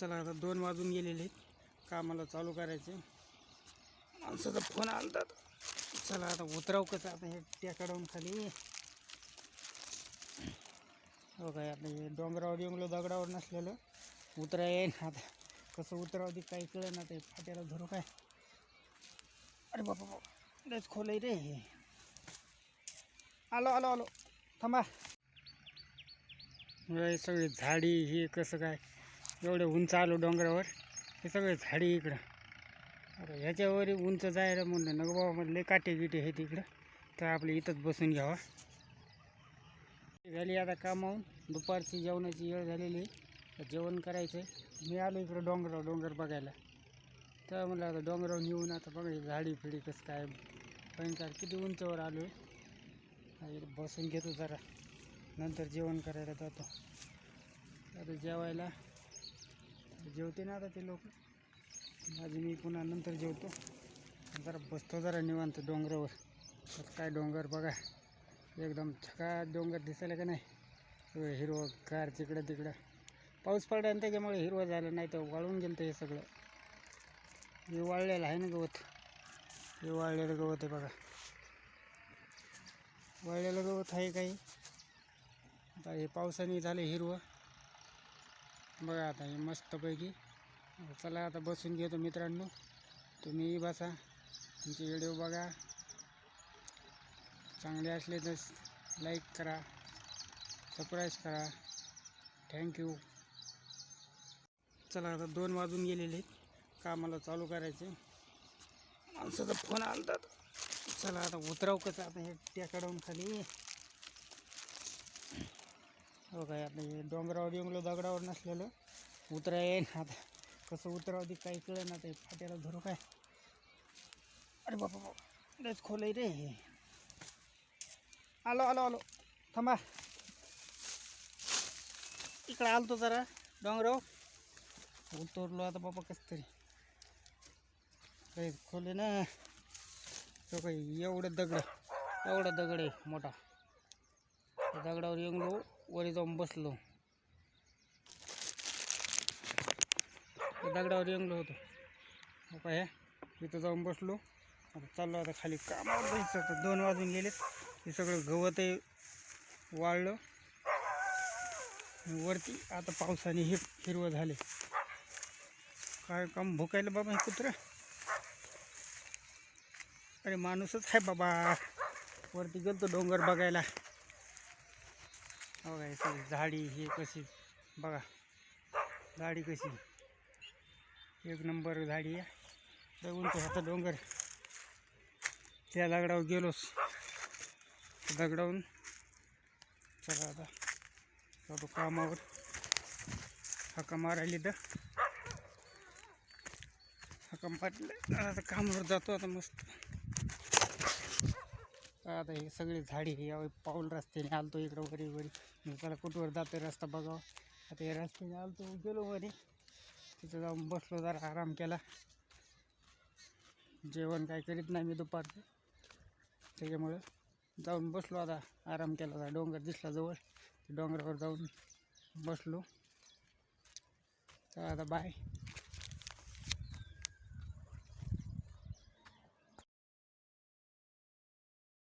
चला आता दोन वाजून गेलेले आहेत. कामाला चालू करायचे. माणसाचा फोन आणतात चला आता उतराव कसं आता हे टेकाडावून खाली. हो काय आता हे डोंगरावर येंगलो दगडावर नसलेलं उतरा येईन आता कसं उतराव ते काही कळलं ना ते फाट्याला धरू काय? अरे बापा बाबा लयच खोल आहे रे. हे आलो आलो आलो. थांबा. हे सगळे झाडी हे कसं काय? एवढे उंच आलो डोंगरावर हे सगळे झाडी इकडं. अरे ह्याच्यावर उंच जायला म्हणलं नको बाबा म्हणले काटे गिटे आहेत इकडं. तर आपलं इथंच बसून घ्यावा. झाली आता कामावून. दुपारची जेवणाची वेळ झालेली. आहे. जेवण करायचं आहे मी आलो इकडं डोंगरावर डोंगर बघायला. तर म्हणलं आता डोंगरावर येऊन आता बघायचं झाडी फिडी कसं काय. भयंकर किती उंचावर आलो आहे बसून घेतो जरा. नंतर जेवण करायला जातो. आता जेवायला जेवते ना आता ते लोक. माझी मी पुन्हा नंतर जेवतो. जरा बसतो जरा निवांत डोंगरावर. काय डोंगर बघा. एकदम छका डोंगर दिसायला का नाही? हिरवं कार तिकडं तिकडं. पाऊस पडला आणि त्याच्यामुळे हिरवं झालं नाही तर वाळून गेलं हे सगळं. हे वाळलेलं आहे ना गवत. हे वाळलेलं गवत आहे बघा. वाळलेलं गवत आहे काही. आता हे पावसाने झालं हिरवं. बघा आता हे मस्तपैकी. चला आता बसून घेतो मित्रांनो. तुम्हीही बसा. तुमचे व्हिडिओ बघा. चांगले असले तर लाईक करा. सबस्क्राईब करा. थँक्यू चला आता दोन वाजून गेलेले कामाला चालू करायचे. माणसाचा फोन आला चला आता उतराव कसं आता हे टेकाडावून खाली. हो काय आता हे डोंगरावर येंगलो दगडावर नसलेलं उतरा येईन आता. कसं उतरावं ते काही कळलं ना ते फाट्याला धरू काय? अरे बापा बाबा लयच खोल रे. हे आलो आलो आलो. थांबा. इकडं आलतो जरा डोंगरावर. उतरलो आता बाबा कसं तरी. काही खोले ना. तो काही एवढं दगड एवढा दगड आहे मोठा. दगडावर येंगलो वरी जाऊन बसलो. दगडावर येंगलो होतो. हो काय इथं जाऊन बसलो. आता चाललो आता खाली कामावर जायचं. आता दोन वाजून गेलेत. हे सगळं गवतही वाळलं. वरती आता पावसाने हे हिरवं झाले. काय काम भुकायला बाबा हे कुत्र? अरे माणूसच आहे बाबा. वरती गेलतो डोंगर बघायला. बघा काय सगळी झाडी ही कशी बघा झाडी कशी. एक नंबर झाडी आहे. बघून तो ह्याचा डोंगर. त्या दगडावर गेलोस दगडावून चला आता जातो कामावर. हका मारायली तर हका मारले आता कामावर जातो आता मस्त. आता हे सगळी झाडी हे पाऊल रस्त्याने आलतो इकडं वरी वरी मी त्याला कुठवर जातो रस्ता बघावा. आता हे रस्त्याने आलतो गेलो वरी. तिथं जाऊन बसलो जरा आराम केला. जेवण काय करीत नाही मी दुपारचं. त्याच्यामुळं जाऊन बसलो आता आराम केला होता. डोंगर दिसला जवळ. डोंगरावर जाऊन बसलो. तर आता बाय